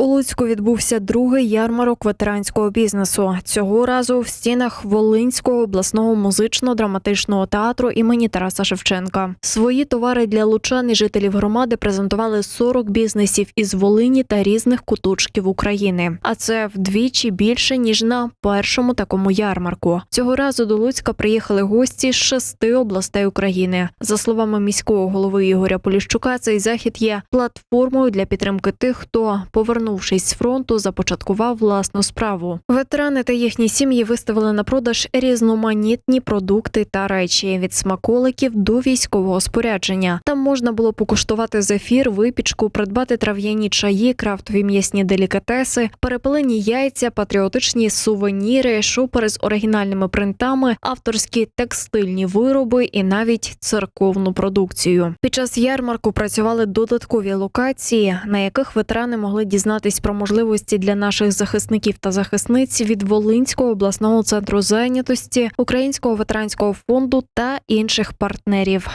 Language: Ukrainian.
У Луцьку відбувся другий ярмарок ветеранського бізнесу. Цього разу в стінах Волинського обласного музично-драматичного театру імені Тараса Шевченка. Свої товари для лучан і жителів громади презентували 40 бізнесів із Волині та різних куточків України. А це вдвічі більше ніж на першому такому ярмарку. Цього разу до Луцька приїхали гості з шести областей України. За словами міського голови Ігоря Поліщука, цей захід є платформою для підтримки тих, хто, повернувшись з фронту, започаткував власну справу. Ветерани та їхні сім'ї виставили на продаж різноманітні продукти та речі від смаколиків до військового спорядження. Там можна було покуштувати зефір, випічку, придбати трав'яні чаї, крафтові м'ясні делікатеси, перепелені яйця, патріотичні сувеніри, шопери з оригінальними принтами, авторські текстильні вироби і навіть церковну продукцію. Під час ярмарку працювали додаткові локації, на яких ветерани могли дізнатись про можливості для наших захисників та захисниць від Волинського обласного центру зайнятості, Українського ветеранського фонду та інших партнерів.